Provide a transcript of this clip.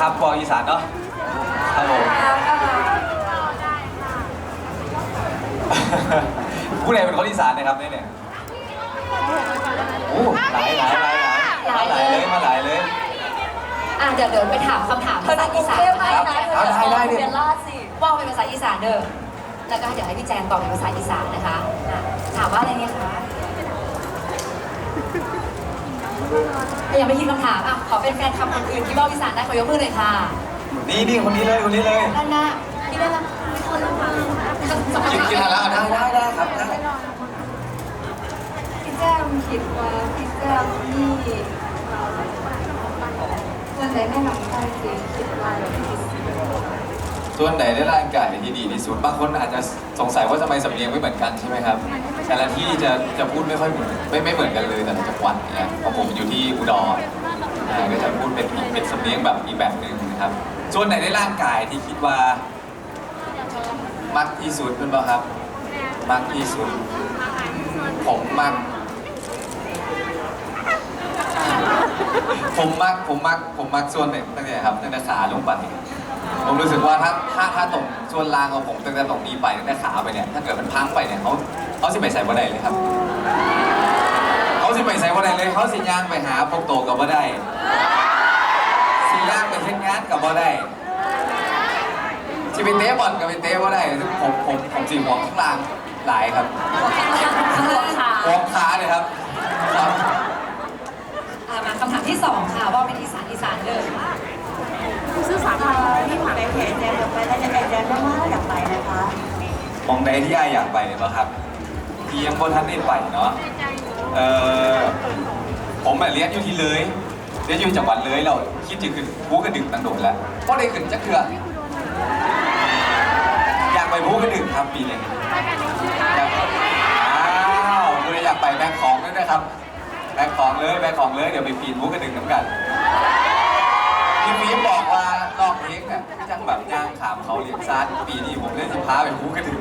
ครับบอกอีสานเนาะครับผมผู้ใดเป็นคนอีสานนะครับเนี่ยเนี่ยโอ้หลายหลายหลายหลายมาหลายเลยมาหลายเลยอะเดี๋ยวเดี๋ยวไปถามคำถามภาษาอีสานครับครับได้ได้ดิเรียนลาดสิว่าเป็นภาษาอีสานเด้อแล้วก็เดี๋ยวให้พี่แจนตอบเป็นภาษาอีสานนะคะอะถามว่าอะไรเนี่ยคะ ยังไม่คิดคำถามอะขอเป็นแฟนคำคนอื่นที่บอกอีสานได้ขอยกมือหน่อยค่ะนี่นี่คนนี้เลยคนนี้เลยด้านหน้าที่ได้ละไม่คนละมาสองกินคำกินถามอะไรได้ได้ได้ครับได้พี่แจ้มคิดว่าพี่แจ้มนี่วันไหนแม่หลังใจสิคิดว่าพี่ ส่วนไหนในร่างกายที่ดีที่สุดบางคนอาจจะสงสัยว่าทำไมสำเนียงไม่เหมือนกันใช่ไหมครับแต่ละที่จะจะพูดไม่ค่อยเหมือนไม่ไม่เหมือนกันเลยแต่ละจังหวัดเนี่ยเพราะผมอยู่ที่อุดรอ่าก็จะพูดเป็นอีกเป็นสำเนียงแบบอีกแบบหนึ่งนะครับ ส่วนไหนในร่างกายที่คิดว่า มักที่สุดเป็นเปล่าครับ มักที่สุด ผมมัก ผมมักผมมักผมมักส่วนไหนตั้งแต่ครับตั้งแต่ขาลงไป ผมรู้สึกว่าถ้าถ้าถ้าตรงส่วนล่างของผมตั้งแต่ตรงนี้ไปตั้งแต่ขาไปเนี่ยถ้าเกิดมันพังไปเนี่ยเขาเขาสิไปใส่บ่ได้เลยครับเขาสิไปใส่บ่ได้เลยเขาสิย่างไปหาพวกโตกับบ่ได้สิย่างไปเช็ดงานกับบ่ได้สิไปเตะบอลกับไปเตะบ่ได้ซึ่งผมผมผมสิห่วงข้างล่างหลายครับหัวขาห่วงขาเลยครับครับอะมาคำถามที่สองค่ะว่าเป็นอีสานอีสานเด้อ มองใดที่ไออยากไปเนี่ยครับ ที่ยังบนทันได้ไปเนาะเออผมอะเรียนอยู่ที่เลยเรียนอยู่จังหวัดเลยเราคิดจะขึ้นภูกระดึงตังโดดแล้วก็ได้ขึ้นจักเถื่ออยากไปภูกระดึงครับปีนี้อ้าวคุณอยากไปแบกของด้วยนะครับแบกของเลยแบกของเลยเดี๋ยวไปปีนภูกระดึงน้ำกันพี่ฟีมบอการอบนี้เนี่ยจังแบบย่ามเขาเลี้ยงซาดปีนี้ผมเล่นสิพาเปภูกระดึง